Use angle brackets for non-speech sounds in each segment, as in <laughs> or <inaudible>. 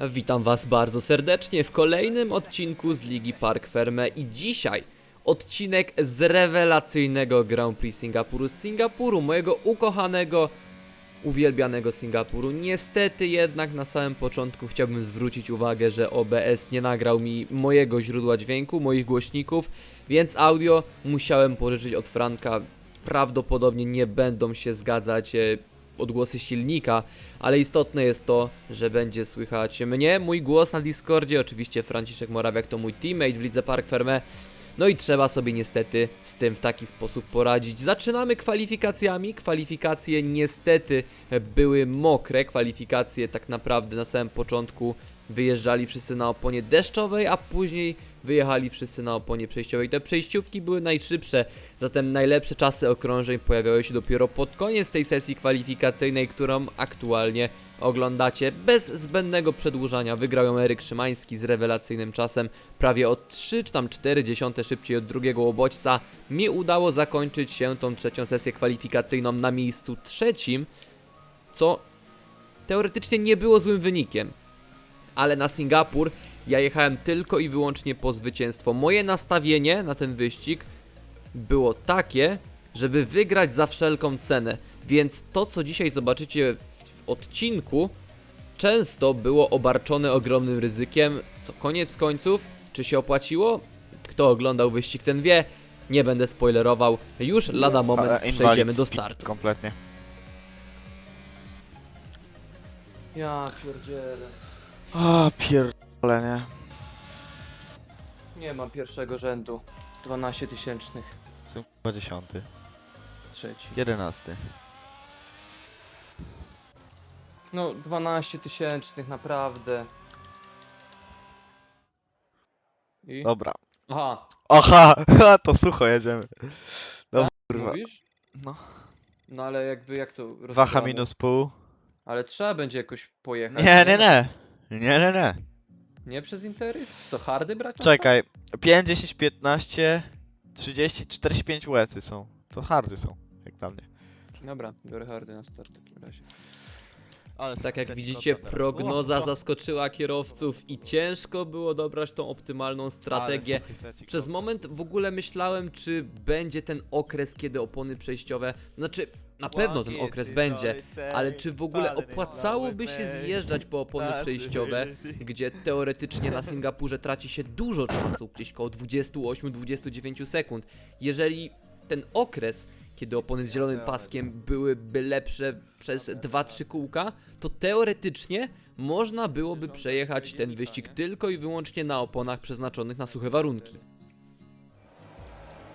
Witam Was bardzo serdecznie w kolejnym odcinku z Ligi Park Ferme i dzisiaj odcinek z rewelacyjnego Grand Prix Singapuru Singapuru, mojego ukochanego, uwielbianego Singapuru. Niestety jednak na samym początku chciałbym zwrócić uwagę, że OBS nie nagrał mi mojego źródła dźwięku, moich głośników, więc audio musiałem pożyczyć od Franka. Prawdopodobnie nie będą się zgadzać e, odgłosy silnika, ale istotne jest to, że będzie słychać mnie, mój głos na Discordzie, oczywiście Franciszek Morawiak to mój teammate w Lidze Park Ferme, no i trzeba sobie niestety z tym w taki sposób poradzić. Zaczynamy kwalifikacjami, kwalifikacje niestety były mokre, kwalifikacje tak naprawdę na samym początku wyjeżdżali wszyscy na oponie deszczowej, a później wyjechali wszyscy na oponie przejściowej. Te przejściówki były najszybsze, zatem najlepsze czasy okrążeń pojawiały się dopiero pod koniec tej sesji kwalifikacyjnej, którą aktualnie oglądacie. Bez zbędnego przedłużania wygrał ją Eryk Szymański z rewelacyjnym czasem prawie o 3 czy tam 4 dziesiąte szybciej od drugiego łobodźca. Mi udało zakończyć się tą trzecią sesję kwalifikacyjną na miejscu trzecim, co teoretycznie nie było złym wynikiem. Ale na Singapur ja jechałem tylko i wyłącznie po zwycięstwo. Moje nastawienie na ten wyścig było takie, żeby wygrać za wszelką cenę. Więc to, co dzisiaj zobaczycie w odcinku, często było obarczone ogromnym ryzykiem. Co koniec końców, czy się opłaciło? Kto oglądał wyścig, ten wie. Nie będę spoilerował. Już lada moment Ale invalid przejdziemy do speed startu. Kompletnie. Ja pierdzielę. A pierdolę, nie? Nie mam pierwszego rzędu. 12 tysięcznych. Jestem chyba dziesiąty. Trzeci. Jedenasty. No 12 tysięcznych, naprawdę. I? Dobra. Aha, Aha, ha, <laughs> to sucho jedziemy. Dobra, kurwa. mówisz? No. No ale jakby jak to Waha minus pół. Ale trzeba będzie jakoś pojechać. Nie, nie, nie. Nie, nie, nie. Nie przez intery? Co, hardy brać? na Czekaj. 5, 10, 15, 30, 45 łecy są. To hardy są, jak dla mnie. start? Dobra, biorę hardy na start w takim razie. Ale Tak jak widzicie, prognoza zaskoczyła kierowców i ciężko było dobrać tą optymalną strategię. Przez moment w ogóle myślałem, czy będzie ten okres, kiedy opony przejściowe. Znaczy, na pewno ten okres będzie, ale czy w ogóle opłacałoby się zjeżdżać po opony przejściowe, <laughs> gdzie teoretycznie na Singapurze traci się dużo czasu, gdzieś koło 28-29 sekund. Jeżeli ten okres, kiedy opony z zielonym paskiem byłyby lepsze przez 2-3 kółka, to teoretycznie można byłoby przejechać ten wyścig tylko i wyłącznie na oponach przeznaczonych na suche warunki.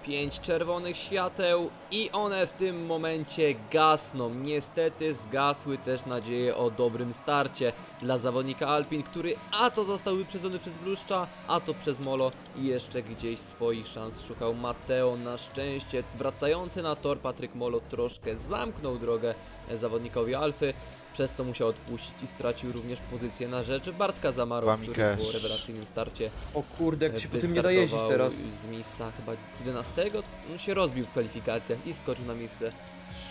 Pięć czerwonych świateł i one w tym momencie gasną. Niestety zgasły też nadzieje o dobrym starcie dla zawodnika Alpin, który a to został wyprzedzony przez Bluszcza, a to przez Molo i jeszcze gdzieś swoich szans szukał Mateo. Na szczęście wracający na tor Patryk Molo troszkę zamknął drogę zawodnikowi Alfy, przez co musiał odpuścić i stracił również pozycję na rzecz Bartka Zamaro, Wami który cash. po rewelacyjnym starcie O kurde, jak się po tym nie da jeździć wystartował teraz. z miejsca chyba 11, on się rozbił w kwalifikacjach i skoczył na miejsce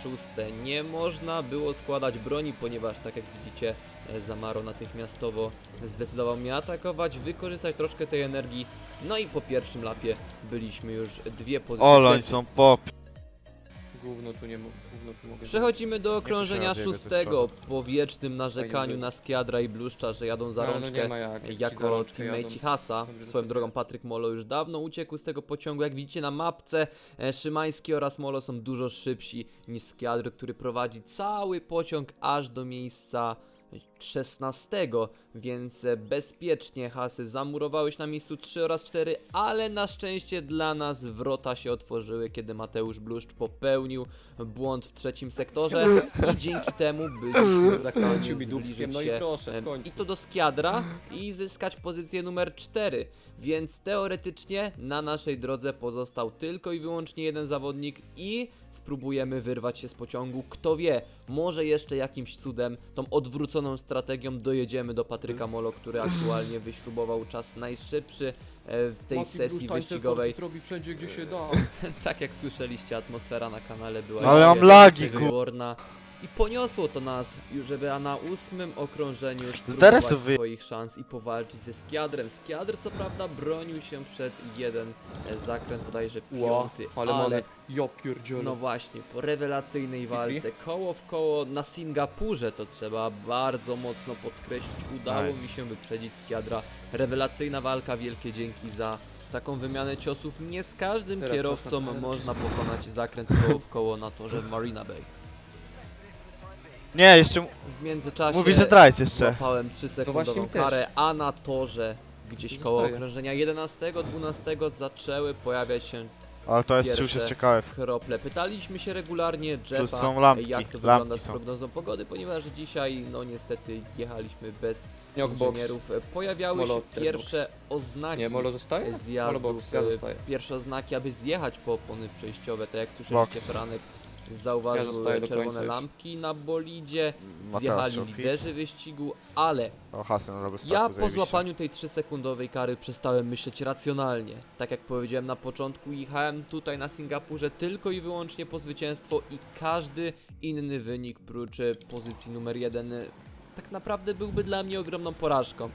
szóste. Nie można było składać broni, ponieważ tak jak widzicie e, Zamaro natychmiastowo zdecydował mnie atakować, wykorzystać troszkę tej energii. No i po pierwszym lapie byliśmy już dwie pozycje. Oloń są pop. Gówno tu nie mo- gówno tu mogę. Przechodzimy do okrążenia szóstego po wiecznym narzekaniu na Skiadra i Bluszcza, że jadą za No, no rączkę. ma jak, jak ci za jako rączkę teammate jadą. Hasa. Dobrze, że Swoją to drogą tak. Patryk Molo już dawno uciekł z tego pociągu. Jak widzicie na mapce, e, Szymański oraz Molo są dużo szybsi niż Skiadr, który prowadzi cały pociąg aż do miejsca 16, więc bezpiecznie hasy zamurowały się na miejscu 3 oraz 4, ale na szczęście dla nas wrota się otworzyły, kiedy Mateusz Bluszcz popełnił błąd w trzecim sektorze i dzięki temu byliśmy w stanie zbliżyć no i się proszę, em, końcu. i to do Skiadra i zyskać pozycję numer 4. Więc teoretycznie na naszej drodze pozostał tylko i wyłącznie jeden zawodnik i spróbujemy wyrwać się z pociągu. Kto wie, może jeszcze jakimś cudem tą odwróconą strategią dojedziemy do Patryka Molo, który aktualnie wyśrubował czas najszybszy e, w tej Mati sesji tańce wyścigowej. robi wszędzie gdzie się <laughs> da. Tak jak słyszeliście, atmosfera na kanale była Ale mam lagi. I poniosło to nas, już żeby na ósmym okrążeniu spróbować wy- swoich szans i powalczyć ze Skiadrem. Skiadr co prawda bronił się przed jeden e, zakręt, bodajże Ło, piąty, ale ale mamy. Ja pierdzielę. no właśnie, po rewelacyjnej walce, koło w koło na Singapurze, co trzeba bardzo mocno podkreślić, udało Nice. mi się wyprzedzić Skiadra. Rewelacyjna walka, wielkie dzięki za taką wymianę ciosów. Nie z każdym Teraz kierowcą czas na- można pokonać zakręt koło w koło na torze w Marina Bay. Nie, jeszcze W międzyczasie mówi, że Trice jeszcze. złapałem 3 sekundową właśnie też. karę, a na torze gdzieś koło Zostaje. okrążenia 11-12 zaczęły pojawiać się Ale to jest już Pierwsze. jest ciekawe. krople. Pytaliśmy się regularnie Jeffa, są lampki, jak to wygląda lampki z są. prognozą pogody, ponieważ dzisiaj, no niestety, jechaliśmy bez Knockbox. inżynierów. Pojawiały Molo się też pierwsze oznaki Nie, Molo zostaje? Molo zjazdów, box, ja e, zostaję. pierwsze oznaki, aby zjechać po opony przejściowe, tak jak słyszeliście, Box. Franek Ja zauważył zostaję e, do czerwone końca już. lampki na bolidzie, Mateusz zjechali liderzy wyścigu, ale O, Hasan na ja po zajebiście. złapaniu tej 3-sekundowej kary przestałem myśleć racjonalnie. Tak jak powiedziałem na początku, jechałem tutaj na Singapurze tylko i wyłącznie po zwycięstwo i każdy inny wynik prócz e, pozycji numer 1 tak naprawdę byłby dla mnie ogromną porażką.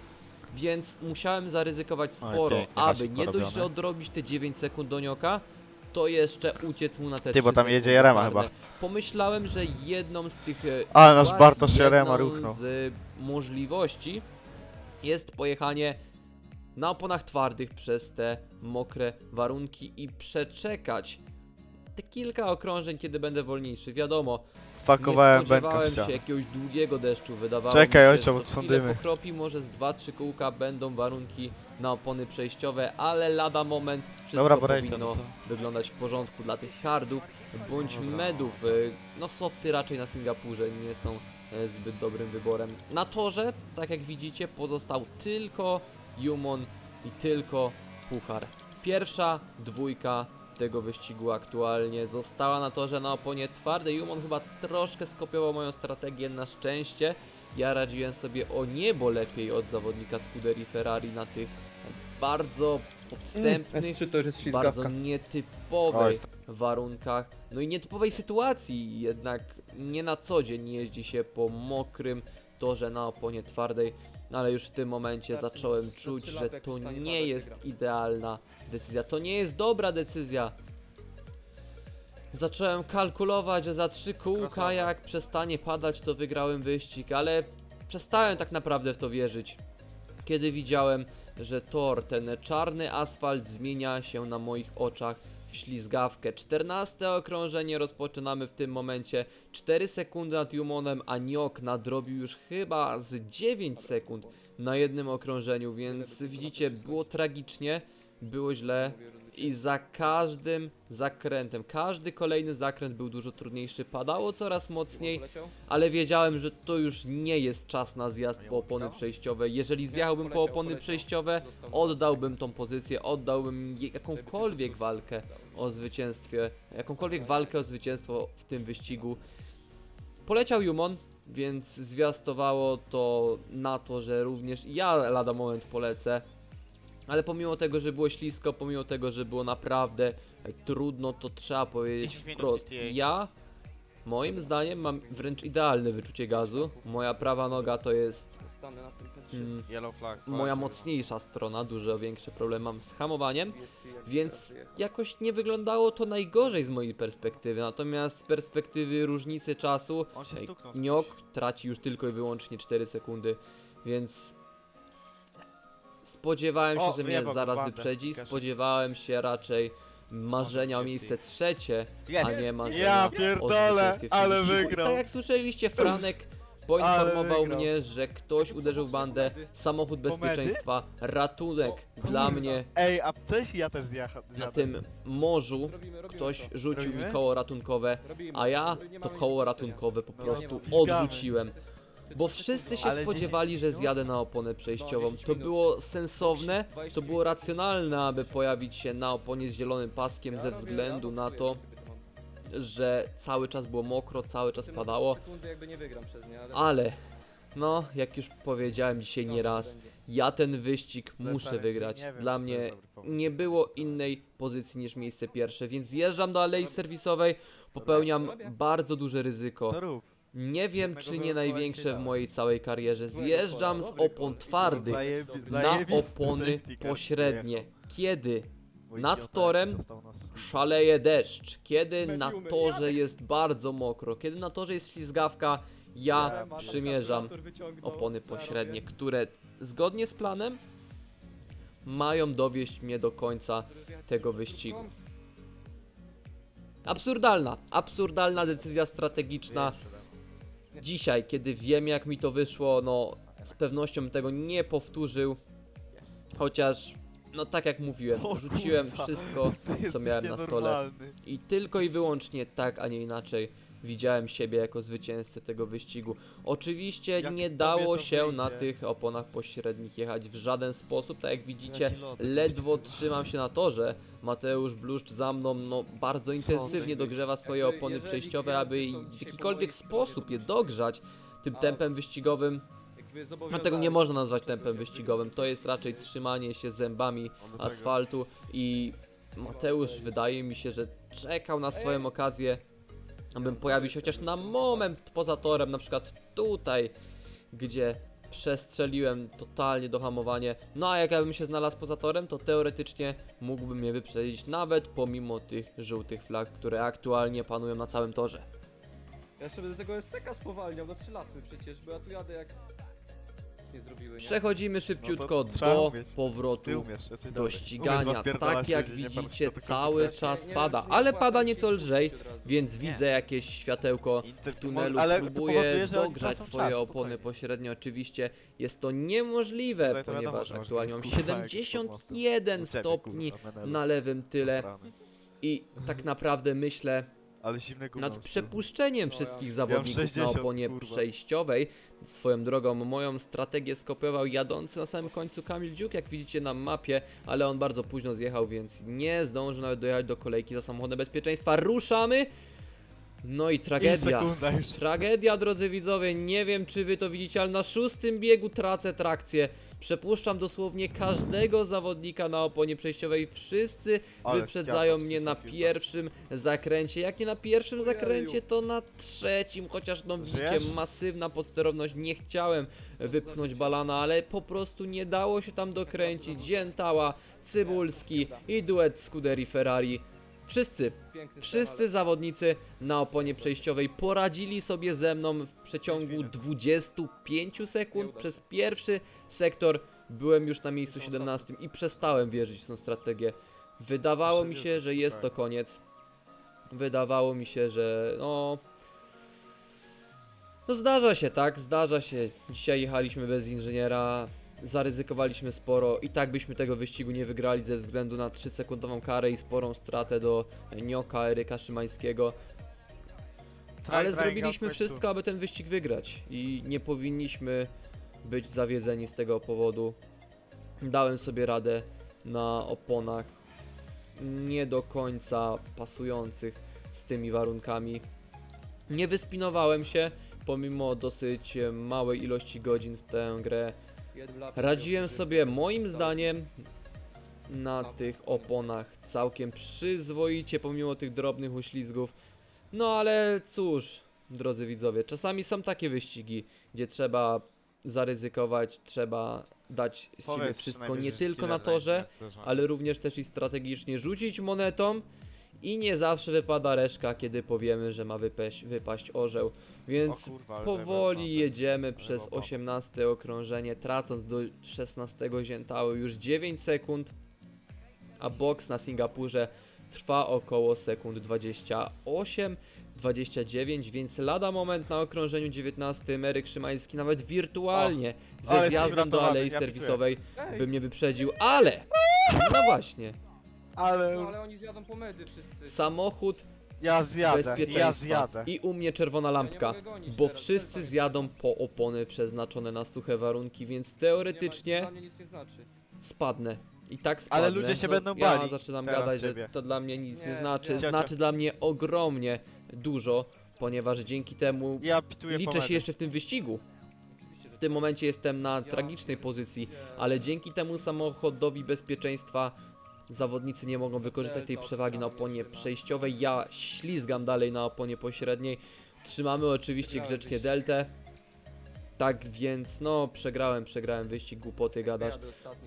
Więc musiałem zaryzykować sporo, pięknie, aby Hasik nie dość, porobiony. że odrobić te 9 sekund do nioka, to jeszcze uciec mu na te Ty, bo 3 tam jedzie sekundy Jarema karne. chyba. Pomyślałem, że jedną z tych e, Ale nasz sytuacji, Bartosz Jarema ruchnął. z możliwości jest pojechanie na oponach twardych przez te mokre warunki i przeczekać te kilka okrążeń, kiedy będę wolniejszy. Wiadomo, Fakowałem nie spodziewałem się jakiegoś długiego deszczu, wydawało Czekaj, mi się, ojcze, bo to są chwilę dymy. pokropi, może z 2-3 kółka będą warunki na opony przejściowe, ale lada moment wszystko Dobra, bo powinno no co? wyglądać w porządku dla tych hardów bądź medów. Y, No softy raczej na Singapurze nie są e, zbyt dobrym wyborem. Na torze, tak jak widzicie, pozostał tylko Jumon i tylko Puchar. Pierwsza dwójka tego wyścigu aktualnie została na torze na oponie twardej. Jumon chyba troszkę skopiował moją strategię na szczęście. Ja radziłem sobie o niebo lepiej od zawodnika Scuderii Ferrari na tych bardzo podstępnych, S3 to już jest bardzo ślizgawka. Oj, warunkach, no i nietypowej sytuacji, jednak nie na co dzień jeździ się po mokrym torze na oponie twardej, no ale już w tym momencie Wystarczy, zacząłem czuć, że jak to nie jest wygra. idealna decyzja, to nie jest dobra decyzja. Zacząłem kalkulować, że za trzy kółka jak przestanie padać to wygrałem wyścig, ale przestałem tak naprawdę w to wierzyć. Kiedy widziałem, że tor, ten czarny asfalt zmienia się na moich oczach w ślizgawkę. 14 okrążenie rozpoczynamy w tym momencie. 4 sekundy nad Jumonem, a Niok nadrobił już chyba z 9 sekund na jednym okrążeniu, więc widzicie, było tragicznie, było źle. I za każdym zakrętem, każdy kolejny zakręt był dużo trudniejszy, padało coraz mocniej, ale wiedziałem, że to już nie jest czas na zjazd po opony przejściowe. Jeżeli zjechałbym po opony przejściowe, oddałbym tą pozycję, oddałbym jakąkolwiek walkę o zwycięstwie, jakąkolwiek walkę o zwycięstwo w tym wyścigu. Poleciał Jumon, więc zwiastowało to na to, że również ja lada moment polecę. Ale pomimo tego, że było ślisko, pomimo tego, że było naprawdę e, trudno, to trzeba powiedzieć 10 minut wprost. CTA. Ja, moim zdaniem, mam wręcz idealne wyczucie gazu. Moja prawa noga to jest Stanę na tym P3. mm, Yellow flag. moja mocniejsza strona, dużo większy problem mam z hamowaniem. Jak Więc teraz jechał. jakoś nie wyglądało to najgorzej z mojej perspektywy, natomiast z perspektywy różnicy czasu On się. Niok traci już tylko i wyłącznie 4 sekundy, więc spodziewałem się, O, że mnie wyjebał zaraz bandę. wyprzedzi, spodziewałem się raczej marzenia o miejsce trzecie, Jest. a nie marzenia Ja o pierdolę, zwycięstwie w ale. I wygrał. Tak jak słyszeliście, Franek poinformował wygrał. mnie, że ktoś uderzył w bandę, samochód Pomedy? bezpieczeństwa, ratunek O, dla mnie Ej, a coś ja też zjacha- na zjadę. tym morzu Robimy, robimy ktoś to. rzucił mi Robimy? koło ratunkowe, Robimy. a ja to koło ratunkowe po No, prostu odrzuciłem. Bo wszyscy się spodziewali, 10 że zjadę na oponę przejściową. 10 To było sensowne, to 20 było racjonalne, aby pojawić się na oponie z zielonym paskiem ze względu na to że cały czas było mokro, cały czas padało. ale... No, jak już powiedziałem dzisiaj nieraz, ja ten wyścig muszę wygrać. Dla mnie nie było innej pozycji niż miejsce pierwsze, więc zjeżdżam do alei serwisowej, popełniam bardzo duże ryzyko. Nie wiem, Jednego czy nie największe w mojej całej karierze. Zjeżdżam z opon twardych Zajebi- na zajebisty opony safety car. pośrednie. Kiedy? Bo nad idiota torem został nas- szaleje deszcz, kiedy na Mediumy, torze jest bardzo mokro, kiedy na torze jest ślizgawka, ja przymierzam kalkulator wyciągnął, opony co ja pośrednie, robię? które zgodnie z planem mają dowieść mnie do końca tego wyścigu. Absurdalna, absurdalna decyzja strategiczna. Dzisiaj, kiedy wiem jak mi to wyszło, no z pewnością bym tego nie powtórzył, chociaż no tak jak mówiłem, O rzuciłem kurwa. wszystko co miałem na stole. i tylko i wyłącznie tak, a nie inaczej widziałem siebie jako zwycięzcę tego wyścigu. Oczywiście Jak nie tobie dało to się wyjdzie? na tych oponach pośrednich jechać w żaden sposób, tak jak widzicie, ledwo trzymam się na torze. Mateusz Bluszcz za mną no, bardzo intensywnie dogrzewa swoje Jakby opony jeżeli przejściowe, gwiazdy aby są w dzisiaj jakikolwiek sposób to je dogrzać tym A- tempem wyścigowym. Jakby No tego nie można nazwać tempem wyścigowym, to jest raczej trzymanie się zębami asfaltu i Mateusz wydaje mi się, że czekał na swoją okazję, abym pojawił się chociaż na moment poza torem, na przykład tutaj, gdzie przestrzeliłem totalnie do hamowania. No a jak ja bym się znalazł poza torem, to teoretycznie mógłbym mnie wyprzedzić nawet pomimo tych żółtych flag, które aktualnie panują na całym torze. Ja jeszcze będę tego STK spowalniał na 3 laty przecież, bo ja tu jadę jak... Nie zrobiły, nie? Przechodzimy szybciutko No to trzeba do umieć. Ty powrotu umiesz, jesteś do dobry. ścigania. Rozpierdalać Tak jak ludzi, nie patrz, widzicie, co tylko cały czas Nie wiem, pada, nie ale pada nieco lżej, od razu. więc Nie. widzę jakieś światełko Inter- w tunelu, ale to próbuję powoduje, że oni dogrzać tracą swoje czas, opony spokojnie. pośrednio. Oczywiście jest to niemożliwe, Tutaj to wiadomo, ponieważ że aktualnie mam jakiegoś kurwa, jakiś 71 U ciebie, stopni kurwa, menelu. na lewym tyle Zasrany. i tak naprawdę myślę Ale nad przepuszczeniem No, wszystkich ja- zawodników na 60, oponie kurwa. przejściowej. Swoją drogą moją strategię skopiował jadący na samym końcu Kamil Dziuk, jak widzicie na mapie, ale on bardzo późno zjechał, więc nie zdążył nawet dojechać do kolejki za samochodem bezpieczeństwa. Ruszamy! No i I tragedia. sekunda już. Tragedia, drodzy widzowie, nie wiem czy wy to widzicie, ale na szóstym biegu tracę trakcję. Przepuszczam dosłownie każdego zawodnika na oponie przejściowej. Wszyscy Ale wyprzedzają mnie na Sofilem. pierwszym zakręcie. Jak nie na pierwszym zakręcie, to na trzecim. Chociaż no widzicie, Żyjesz? masywna podsterowność. Nie chciałem wypchnąć balana, ale po prostu nie dało się tam dokręcić. Dziętała, Cybulski i duet Scuderii Ferrari. Wszyscy Piękny Wszyscy zawodnicy na oponie przejściowej poradzili sobie ze mną w przeciągu 25 sekund. Przez pierwszy sektor byłem już na miejscu 17 i przestałem wierzyć w tą strategię. Wydawało mi się, że jest to koniec. Wydawało mi się, że no. No zdarza się, tak? Zdarza się. Dzisiaj jechaliśmy bez inżyniera. Zaryzykowaliśmy sporo i tak byśmy tego wyścigu nie wygrali ze względu na 3-sekundową karę i sporą stratę do Nioka Eryka Szymańskiego. Ale zrobiliśmy wszystko, aby ten wyścig wygrać i nie powinniśmy być zawiedzeni z tego powodu. Dałem sobie radę na oponach nie do końca pasujących z tymi warunkami. Nie wyspinowałem się, pomimo dosyć małej ilości godzin w tę grę. Radziłem sobie moim zdaniem na tych oponach całkiem przyzwoicie, pomimo tych drobnych uślizgów. No ale cóż, drodzy widzowie, czasami są takie wyścigi, gdzie trzeba zaryzykować, trzeba dać z siebie Powiedz wszystko nie tylko na torze, a- ale również też i strategicznie rzucić monetą i nie zawsze wypada reszka, kiedy powiemy, że ma wypaść, wypaść orzeł. Więc O kurwa, ale powoli jedziemy przez Zajebałem. 18 okrążenie, tracąc do 16 ziętały już 9 sekund, a boks na Singapurze trwa około sekund 28. 29, więc lada moment na okrążeniu 19 Eryk Szymański nawet wirtualnie ale ze jesteś zjazdem do uratowany, alei ja serwisowej Ej, by mnie wyprzedził, ale no właśnie, no ale oni zjadą pomedy wszyscy. samochód ja zjadę, bezpieczeństwa ja zjadę. i u mnie czerwona lampka, mogę gonić bo teraz, wszyscy zjadą po opony przeznaczone na suche warunki, więc Nie ma- teoretycznie Dla mnie nic nie znaczy. spadnę. I tak spadnę. Ale ludzie się no, będą Ja bali zaczynam teraz gadać, ciebie. że to dla mnie nic nie, Nie, znaczy. nie. Znaczy dla mnie ogromnie dużo, ponieważ dzięki temu Ja pituję liczę pomedy. się jeszcze w tym wyścigu. Oczywiście, że W tym momencie jestem na Ja tragicznej pozycji, ale dzięki temu samochodowi bezpieczeństwa zawodnicy nie mogą wykorzystać tej przewagi na oponie przejściowej. Ja ślizgam dalej na oponie pośredniej. Trzymamy oczywiście grzecznie deltę. Tak więc, no, przegrałem, przegrałem wyścig, głupoty gadasz.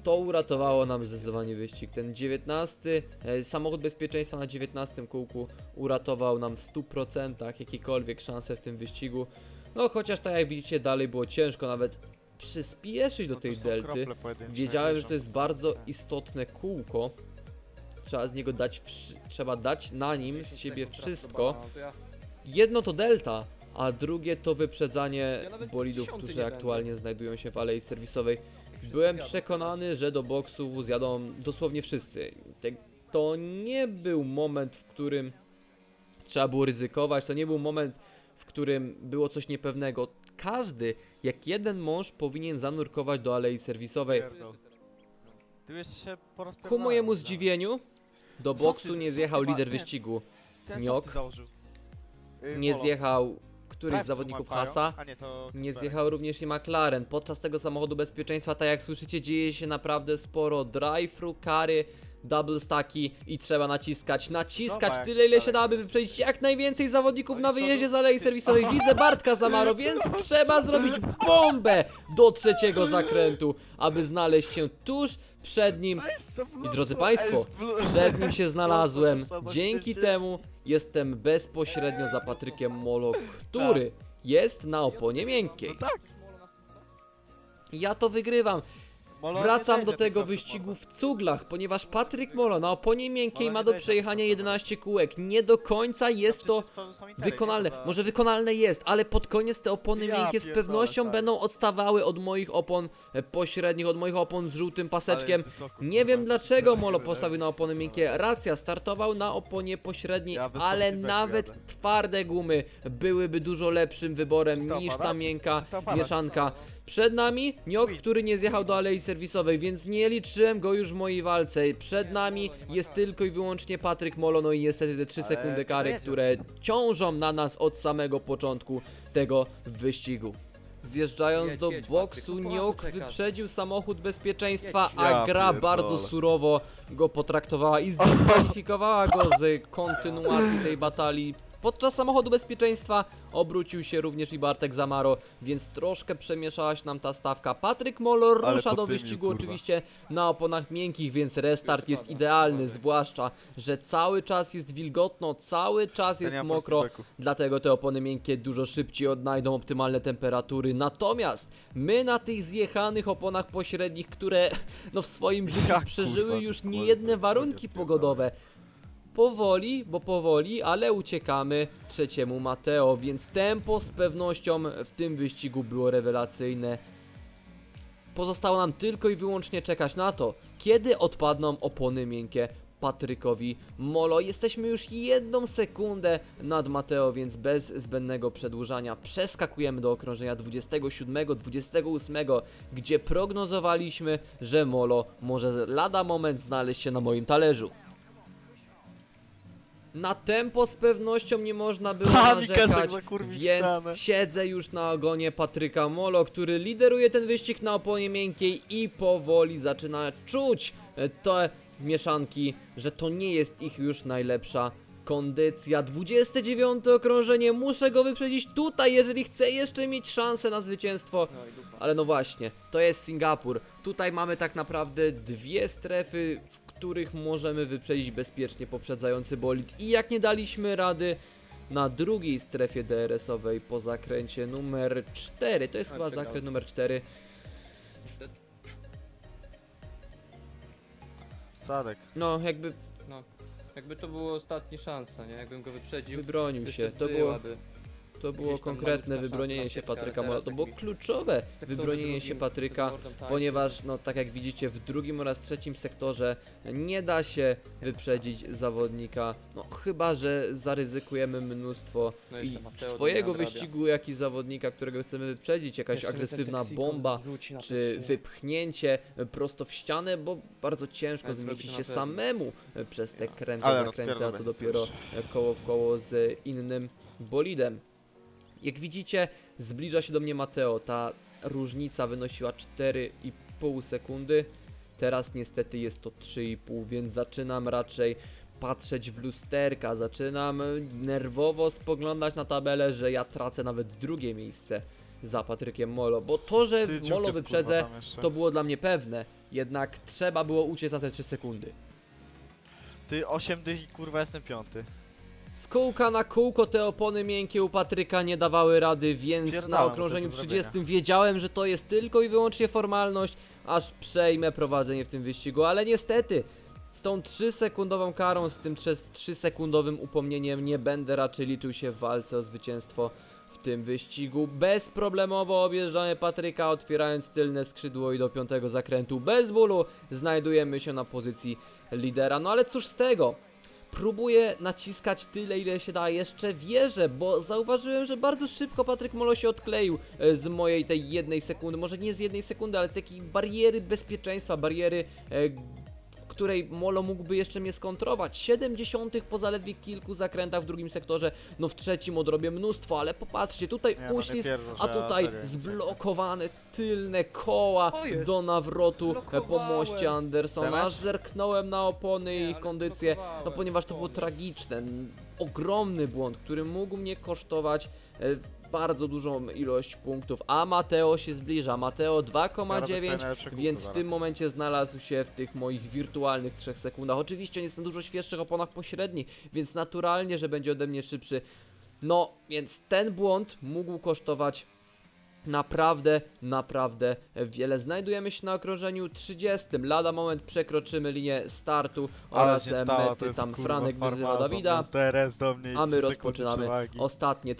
To uratowało nam zdecydowanie wyścig. Ten 19, e, samochód bezpieczeństwa na 19 kółku uratował nam w 100% jakiekolwiek szanse w tym wyścigu. No chociaż tak jak widzicie dalej było ciężko nawet przyspieszyć do No, tej delty. Wiedziałem, że to jest bardzo istotne kółko. Trzeba z niego dać, trzeba dać na nim z 10 siebie wszystko. ja- Jedno to delta, a drugie to wyprzedzanie bolidów, którzy nie aktualnie znajdują się w alei serwisowej. Byłem przekonany, że do boksu zjadą dosłownie wszyscy. To nie był moment, w którym trzeba było ryzykować, to nie był moment, w którym było coś niepewnego. Każdy, jak jeden mąż, powinien zanurkować do alei serwisowej. Ty się Ku mojemu pierwszy zdziwieniu, do Co boksu ty- nie co zjechał ty ma- lider wyścigu. Ten założył? Y, Nie Polo. zjechał któryś z zawodników mają? Hasa. A nie, to Nie Kacperek. zjechał również i McLaren. Podczas tego samochodu bezpieczeństwa, tak jak słyszycie, dzieje się naprawdę sporo drive-thru, kary, double stacki i trzeba naciskać, naciskać tyle, ile jak się da, aby wyprzedzić jak najwięcej zawodników na wyjeździe z alei serwisowej. <laughs> Widzę Bartka Zamaro, więc trzeba zrobić bombę do trzeciego zakrętu, aby znaleźć się tuż przed nim za i drodzy Państwo, przed nim się <laughs> znalazłem. Dzięki temu jestem bezpośrednio za Patrykiem Molo, który jest na oponie miękkiej. No tak. Ja to wygrywam. Molo Wracam do tego wyścigu w cuglach, ponieważ Patryk Molo na oponie miękkiej Molo ma nie do wejdzie przejechania na 11 kółek. Nie do końca jest to Przecież to wykonalne. Może wykonalne jest, ale pod koniec te opony Ja miękkie z pierdolę, pewnością tak. będą odstawały od moich opon e, pośrednich, od moich opon z żółtym paseczkiem. Nie wiem dlaczego Molo postawił na opony miękkie. Racja, startował na oponie pośredniej, Ja bez ale feedbacku nawet jadę. twarde gumy byłyby dużo lepszym wyborem niż ta padać? miękka Przestał padać. mieszanka. Przed nami Niok, który nie zjechał do alei serwisowej, więc nie liczyłem go już w mojej walce. Przed nami jest tylko i wyłącznie Patryk Molo, no i niestety te 3 Ale sekundy kary, które ciążą na nas od samego początku tego wyścigu. Zjeżdżając Jedź, do jedź, boksu, no Niok wyprzedził samochód bezpieczeństwa, Jedź. a gra bardzo surowo go potraktowała i zdyskwalifikowała go z <laughs> kontynuacji tej batalii. Podczas samochodu bezpieczeństwa obrócił się również i Bartek Zamaro, więc troszkę przemieszała się nam ta stawka. Patryk Molo Ale rusza do wyścigu kurwa. oczywiście na oponach miękkich, więc restart jest idealny, zwłaszcza, że cały czas jest wilgotno, cały czas Ja jest nie mam mokro, dlatego te opony miękkie dużo szybciej odnajdą optymalne temperatury. Natomiast my na tych zjechanych oponach pośrednich, które no w swoim życiu <laughs> przeżyły kurwa, już niejedne warunki pogodowe. Powoli, bo powoli, ale uciekamy trzeciemu Mateo, więc tempo z pewnością w tym wyścigu było rewelacyjne. Pozostało nam tylko i wyłącznie czekać na to, kiedy odpadną opony miękkie Patrykowi Molo. Jesteśmy już jedną sekundę nad Mateo, więc bez zbędnego przedłużania przeskakujemy do okrążenia 27-28, gdzie prognozowaliśmy, że Molo może lada moment znaleźć się na moim talerzu. Na tempo z pewnością nie można było Ha, narzekać, zakurwił więc ścianę. siedzę już na ogonie Patryka Molo, który lideruje ten wyścig na oponie miękkiej i powoli zaczyna czuć e, te mieszanki, że to nie jest ich już najlepsza kondycja. 29 okrążenie, muszę go wyprzedzić tutaj, jeżeli chcę jeszcze mieć szansę na zwycięstwo. No i dupa. Ale no właśnie, to jest Singapur. Tutaj mamy tak naprawdę dwie strefy, w których możemy wyprzedzić bezpiecznie poprzedzający bolid. I jak nie daliśmy rady na drugiej strefie DRS-owej po zakręcie numer 4, to jest A, chyba przegrałem. zakręt numer 4, Niestety. Sadek. no jakby No. Jakby to było ostatnia szansa, nie? Jakbym go wyprzedził. wybronił jeszcze się. To było, byłaby. To było konkretne wybronienie się Patryka teraz To tak. było kluczowe Tak wybronienie się Patryka. ponieważ no tak jak widzicie w drugim oraz trzecim sektorze nie da się wyprzedzić zawodnika, no chyba, że zaryzykujemy mnóstwo No i swojego wyścigu, jak i zawodnika, którego chcemy wyprzedzić, jakaś agresywna bomba, czy wypchnięcie prosto w ścianę, bo bardzo ciężko zrobi zmieścić się samemu przez te kręte Ale zakręty, a co dopiero koło w koło z innym bolidem. Jak widzicie, zbliża się do mnie Mateo. Ta różnica wynosiła 4,5 sekundy. Teraz niestety jest to 3,5, więc zaczynam raczej patrzeć w lusterka, zaczynam nerwowo spoglądać na tabelę, że ja tracę nawet drugie miejsce za Patrykiem Molo, bo to, że Ty, Molo wyprzedzę, to było dla mnie pewne, jednak trzeba było uciec za te 3 sekundy. Ty 8 dych i kurwa jestem piąty. Z kółka na kółko te opony miękkie u Patryka nie dawały rady, więc na to okrążeniu jest do 30 wiedziałem, że to jest tylko i wyłącznie formalność, aż przejmę prowadzenie w tym wyścigu, ale niestety z tą 3-sekundową karą, z tym 3-sekundowym upomnieniem nie będę raczej liczył się w walce o zwycięstwo w tym wyścigu. Bezproblemowo objeżdżamy Patryka, otwierając tylne skrzydło i do piątego zakrętu bez bólu znajdujemy się na pozycji lidera. No ale cóż z tego? Próbuję naciskać tyle, ile się da. Jeszcze wierzę, bo zauważyłem, że bardzo szybko Patryk Molo się odkleił e, z mojej tej jednej sekundy. Może nie z jednej sekundy, ale takiej bariery bezpieczeństwa, bariery. Której Molo mógłby jeszcze mnie skontrować. 70 po zaledwie kilku zakrętach w drugim sektorze, no w trzecim odrobię mnóstwo, ale popatrzcie, tutaj Nie, no uślizg, a ja tutaj zblokowane tylne koła do nawrotu e, po moście Andersona. Aż zerknąłem na opony i kondycję, no ponieważ to było tragiczne, ogromny błąd, który mógł mnie kosztować e, bardzo dużą ilość punktów, a Mateo się zbliża, Mateo Ja robię swoje 2,9 najlepsze kółko więc w tym momencie znalazł się w tych moich wirtualnych 3 sekundach. Oczywiście on jest na dużo świeższych oponach pośrednich, więc naturalnie, że będzie ode mnie szybszy. No, więc ten błąd mógł kosztować naprawdę, naprawdę wiele. Znajdujemy się na okrążeniu 30. Lada moment przekroczymy linię startu oraz mety. Tam kurwa, Franek wyzywa Dawida. Teres do mnie A my rozpoczynamy ostatnie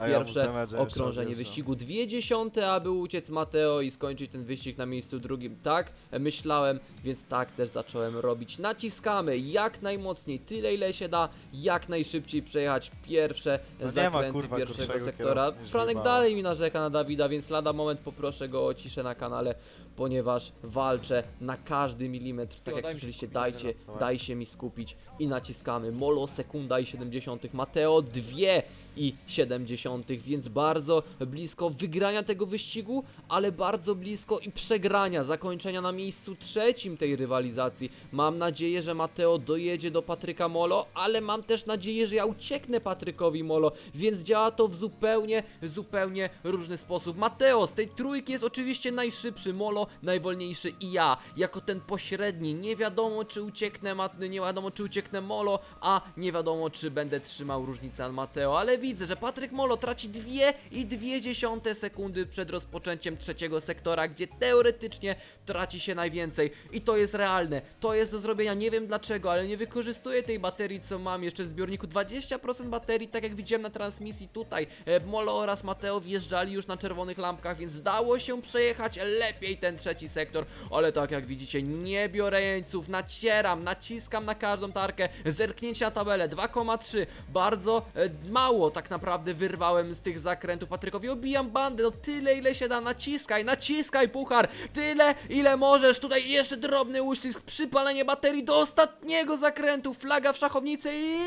A ja mu 31 z damage'a jeszcze okrążenie wyścigu. Dwie dziesiąte, aby uciec Mateo i skończyć ten wyścig na miejscu drugim. Tak myślałem, więc tak też zacząłem robić. Naciskamy jak najmocniej, tyle ile się da, jak najszybciej przejechać pierwsze No nie ma, zakręty kurwa, pierwszego sektora. Franek dalej mi narzeka na Dawida, Dawida, więc lada moment poproszę go o ciszę na kanale, ponieważ walczę na każdy milimetr. Tak jak słyszeliście, dajcie, daj się mi skupić i naciskamy. Molo, sekunda i 70. Mateo, dwie 1,7, więc bardzo blisko wygrania tego wyścigu, ale bardzo blisko i przegrania, zakończenia na miejscu trzecim tej rywalizacji. Mam nadzieję, że Mateo dojedzie do Patryka Molo, ale mam też nadzieję, że ja ucieknę Patrykowi Molo, więc działa to w zupełnie, zupełnie różny sposób. Mateo z tej trójki jest oczywiście najszybszy, Molo najwolniejszy i ja, jako ten pośredni. Nie wiadomo czy ucieknę, nie wiadomo czy ucieknę Molo, a nie wiadomo czy będę trzymał różnicę Mateo, ale widzę, że Patryk Molo traci 2,2 sekundy przed rozpoczęciem trzeciego sektora, gdzie teoretycznie traci się najwięcej. I to jest realne, to jest do zrobienia, nie wiem dlaczego, ale nie wykorzystuję tej baterii co mam jeszcze w zbiorniku, 20% baterii, tak jak widziałem na transmisji tutaj, e, Molo oraz Mateo wjeżdżali już na czerwonych lampkach, więc zdało się przejechać lepiej ten trzeci sektor, ale tak jak widzicie, nie biorę jeńców, nacieram, naciskam na każdą tarkę, zerknięcie na tabelę, 2,3, bardzo e, mało tak naprawdę wyrwałem z tych zakrętów Patrykowi, obijam bandę, no tyle ile się da, naciskaj, naciskaj puchar, tyle ile możesz, tutaj jeszcze drobny uścisk, przypalenie baterii do ostatniego zakrętu, flaga w szachownicy i...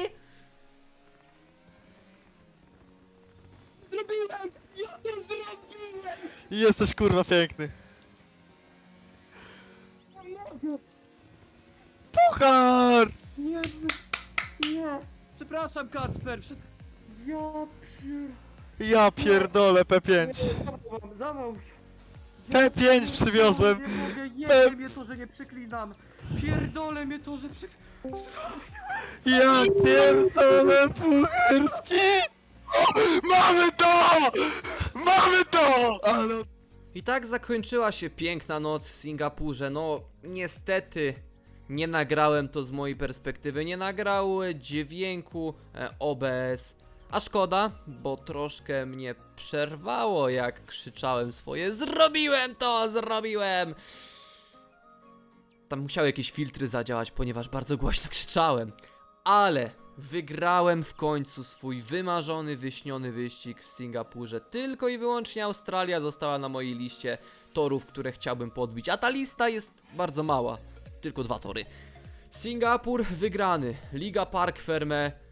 Zrobiłem! Ja to zrobiłem! Jesteś kurwa piękny. Nie mogę! Puchar! Nie, nie! Przepraszam, Kacper! Prze... Ja pier... Ja pierdolę P5. Zawał, zawał! P5 przywiozłem. Nie mogę, jebie mnie to, że nie przeklinam! Pierdolę mnie to, że przek... <laughs> Ja pierdolę pucharski! Mamy to! Mamy to! Ale I tak zakończyła się piękna noc w Singapurze. No, niestety nie nagrałem to z mojej perspektywy. Nie nagrał dźwięku e, OBS. A szkoda, bo troszkę mnie przerwało, jak krzyczałem swoje Zrobiłem to! Zrobiłem! Tam musiały jakieś filtry zadziałać, ponieważ bardzo głośno krzyczałem. Ale wygrałem w końcu swój wymarzony, wyśniony wyścig w Singapurze. Tylko i wyłącznie Australia została na mojej liście torów, które chciałbym podbić. A ta lista jest bardzo mała. Tylko dwa tory. Singapur wygrany. Liga Park Ferme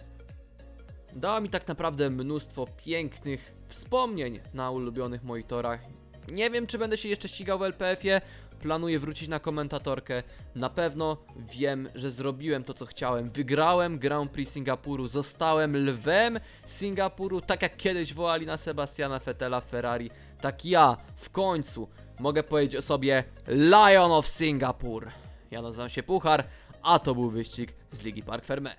dała mi tak naprawdę mnóstwo pięknych wspomnień na ulubionych moich torach. Nie wiem, czy będę się jeszcze ścigał w LPF-ie, planuję wrócić na komentatorkę. Na pewno wiem, że zrobiłem to, co chciałem. Wygrałem Grand Prix Singapuru, zostałem lwem Singapuru, tak jak kiedyś wołali na Sebastiana Vettela w Ferrari. Tak ja w końcu mogę powiedzieć o sobie Lion of Singapore. Ja nazywam się Puchar, a to był wyścig z Ligi Park Ferme.